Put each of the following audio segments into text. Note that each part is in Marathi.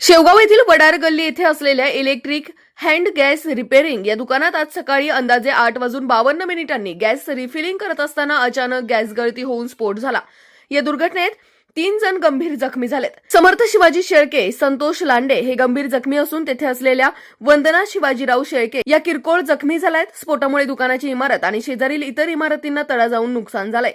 शेवगाव येथील वडार गल्ली येथे असलेल्या इलेक्ट्रिक हँड गॅस रिपेअरिंग या दुकानात आज सकाळी अंदाजे आठ वाजून बावन्न मिनिटांनी गॅस रिफिलिंग करत असताना अचानक गॅस गळती होऊन स्फोट झाला. या दुर्घटनेत तीन जण गंभीर जखमी झालेत. समर्थ शिवाजी शेळके संतोष लांडे हे गंभीर जखमी असून तेथे असलेल्या वंदना शिवाजीराव शेळके या किरकोळ जखमी झाल्यात. स्फोटामुळे दुकानाची इमारत आणि शेजारील इतर इमारतींना तडा जाऊन नुकसान झालंय.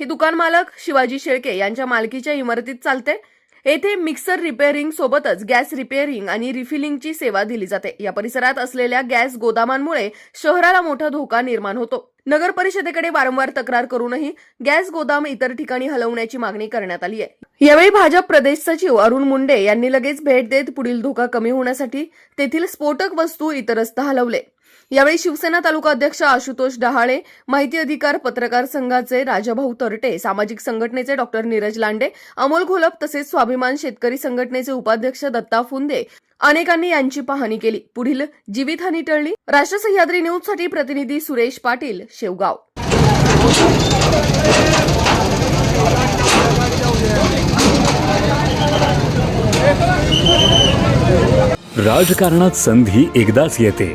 हे दुकान मालक शिवाजी शेळके यांच्या मालकीच्या इमारतीत चालते. येथे मिक्सर रिपेअरिंग सोबतच गॅस रिपेअरिंग आणि रिफिलिंगची सेवा दिली जाते. या परिसरात असलेल्या गॅस गोदामांमुळे शहराला मोठा धोका निर्माण होतो. नगर परिषदेकडे वारंवार तक्रार करूनही गॅस गोदाम इतर ठिकाणी हलवण्याची मागणी करण्यात आली आहे. यावेळी भाजप प्रदेश सचिव अरुण मुंडे यांनी लगेच भेट देत पुढील धोका कमी होण्यासाठी तेथील स्फोटक वस्तू इतरस्थ हलवले. यावेळी शिवसेना तालुका अध्यक्ष आशुतोष डहाळे माहिती अधिकार पत्रकार संघाचे राजाभाऊ तरटे सामाजिक संघटनेचे डॉक्टर नीरज लांडे अमोल घोलप तसेच स्वाभिमान शेतकरी संघटनेचे उपाध्यक्ष दत्ता फुंदे अनेकांनी यांची पाहणी केली. पुढील जीवितहानी टळली. राष्ट्र सह्याद्री न्यूजसाठी प्रतिनिधी सुरेश पाटील शेवगाव. राजकारणात संधी एकदाच येते.